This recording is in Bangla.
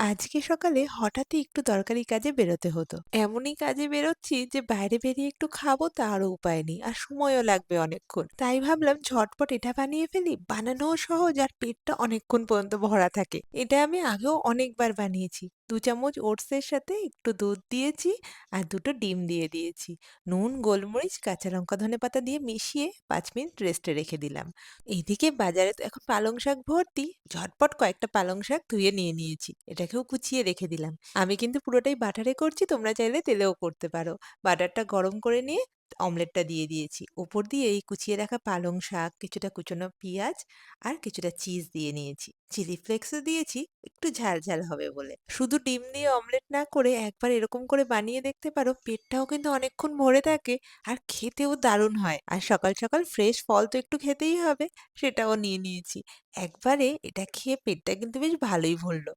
আজকে সকালে হঠাৎই একটু দরকারি কাজে বেরোতে হতো। এমনই কাজে বেরোচ্ছি যে বাইরে বেরিয়ে একটু খাব তারও উপায় নেই। আর সময়ও লাগবে অনেকক্ষণ। তাই ভাবলাম ঝটপট এটা বানিয়ে ফেলি। বানানোও সহজ আর পেটটা অনেকক্ষণ পর্যন্ত ভরা থাকে। এটা আমি আগেও অনেকবার বানিয়েছি। ২ চামচ ওটসের সাথে একটু দুধ দিয়েছি আর দুটো ডিম দিয়ে দিয়েছি। নুন, গোলমরিচ, কাঁচা লঙ্কা, ধনেপাতা দিয়ে মিশিয়ে পাঁচ মিনিট রেস্টে রেখে দিলাম। এদিকে বাজারে তো এখন পালং শাক ভর্তি। ঝটপট কয়েকটা পালং শাক ধুয়ে নিয়ে নিয়েছি। এটাকেও কুচিয়ে রেখে দিলাম। আমি কিন্তু পুরোটাই বাটারে করছি, তোমরা চাইলে তেলেও করতে পারো। বাটারটা গরম করে নিয়ে অমলেটটা দিয়ে দিয়েছি। ওপর দিয়ে এই কুচিয়ে রাখা পালং শাক, কিছুটা কুচনো পেঁয়াজ আর কিছুটা চিজ দিয়ে নিয়েছি। চিলি ফ্লেক্সও দিয়েছি, একটু ঝাল, ঝাল হবে বলে। শুধু ডিম দিয়ে অমলেট না করে একবার এরকম করে বানিয়ে দেখতে পারো। পেটটাও কিন্তু অনেকক্ষণ ভরে থাকে আর খেতেও দারুণ হয়। আর সকাল, সকাল ফ্রেশ ফল তো একটু খেতেই হবে, সেটাও নিয়ে নিয়েছি। একবারে এটা খেয়ে পেটটা কিন্তু বেশ ভালোই ভরল।